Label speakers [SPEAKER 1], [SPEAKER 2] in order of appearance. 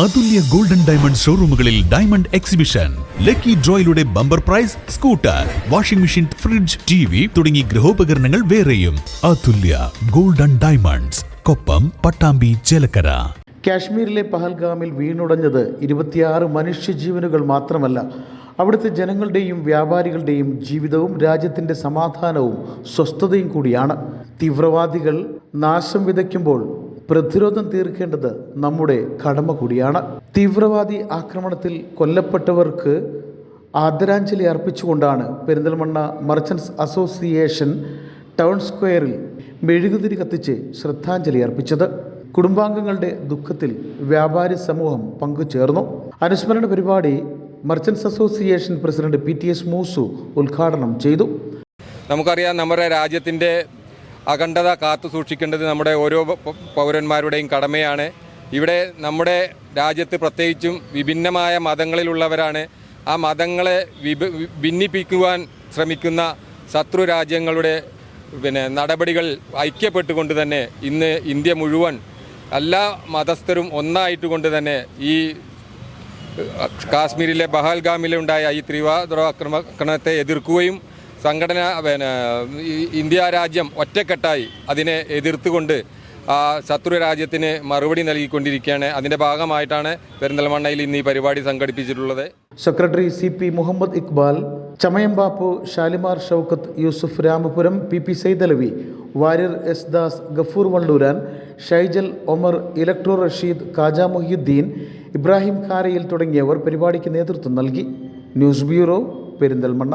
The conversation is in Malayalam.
[SPEAKER 1] അതുല്യ ഗോൾഡൻ ഡയമണ്ട് ഷോറൂമുകളിൽ diamond exhibition. Lucky ഡ്രോയിലൂടെ bumper prize scooter washing machine fridge T V തുടങ്ങി ഗൃഹോപകരണങ്ങൾ വേറെയും. Athulya golden diamonds Koppam Pattambi Chelakkara.
[SPEAKER 2] കാശ്മീരിലെ പഹൽഗാമിൽ വീണുടഞ്ഞത് ഇരുപത്തിയാറ് മനുഷ്യജീവനുകൾ മാത്രമല്ല അവിടുത്തെ ജനങ്ങളുടെയും വ്യാപാരികളുടെയും ജീവിതവും രാജ്യത്തിന്റെ സമാധാനവും സ്വസ്ഥതയും കൂടിയാണ്. തീവ്രവാദികൾ നാശം വിതയ്ക്കുമ്പോൾ പ്രതിരോധം തീർക്കേണ്ടത് നമ്മുടെ കടമ കൂടിയാണ്. തീവ്രവാദി ആക്രമണത്തിൽ കൊല്ലപ്പെട്ടവർക്ക് ആദരാഞ്ജലി അർപ്പിച്ചുകൊണ്ടാണ് പെരിന്തൽമണ്ണ മർച്ചൻസ് അസോസിയേഷൻ ടൗൺ സ്ക്വയറിൽ മെഴുകുതിരി കത്തിച്ച് ശ്രദ്ധാഞ്ജലി അർപ്പിച്ചത്. കുടുംബാംഗങ്ങളുടെ ദുഃഖത്തിൽ വ്യാപാരി സമൂഹം പങ്കുചേർന്നു. അനുസ്മരണ പരിപാടി merchants association president P T S Moosu ഉദ്ഘാടനം ചെയ്തു.
[SPEAKER 3] നമുക്കറിയാം നമ്മുടെ രാജ്യത്തിന്റെ അഖണ്ഡത കാത്തു സൂക്ഷിക്കേണ്ടത് നമ്മുടെ ഓരോ പൗരന്മാരുടെയും കടമയാണ്. ഇവിടെ നമ്മുടെ രാജ്യത്ത് പ്രത്യേകിച്ചും വിഭിന്നമായ മതങ്ങളിലുള്ളവരാണ്. ആ മതങ്ങളെ ഭിന്നിപ്പിക്കുവാൻ ശ്രമിക്കുന്ന ശത്രു രാജ്യങ്ങളുടെ പിന്നെ നടപടികൾ ഐക്യപ്പെട്ടുകൊണ്ട് തന്നെ ഇന്ന് ഇന്ത്യ മുഴുവൻ എല്ലാ മതസ്ഥരും ഒന്നായിട്ട് കൊണ്ട് തന്നെ ഈ കാശ്മീരിലെ ബഹാൽഗാമിലുണ്ടായ ഈ ത്രിവാദ്രോ ആക്രമണത്തെ എതിർക്കുകയും സംഘടന പിന്നെ ഇന്ത്യ രാജ്യം ഒറ്റക്കെട്ടായി അതിനെ എതിർത്തുകൊണ്ട് ശത്രു രാജ്യത്തിന് മറുപടി നൽകിക്കൊണ്ടിരിക്കുകയാണ്. അതിന്റെ ഭാഗമായിട്ടാണ് പെരിന്തൽമണ്ണയിൽ ഇന്ന് ഈ പരിപാടി സംഘടിപ്പിച്ചിട്ടുള്ളത്.
[SPEAKER 2] Secretary C P Muhammad Iqbal Chamayam Bappu Shalimar Shoukath Yusuf Ramapuram P P Saidalavi Warrier S Das Gafoor Vandooran Shaijal Omar electro Rasheed Khaja Mohiyuddin Ibrahim ഖാരയിൽ തുടങ്ങിയവർ പരിപാടിക്ക് നേതൃത്വം നൽകി. News bureau Perinthalmanna.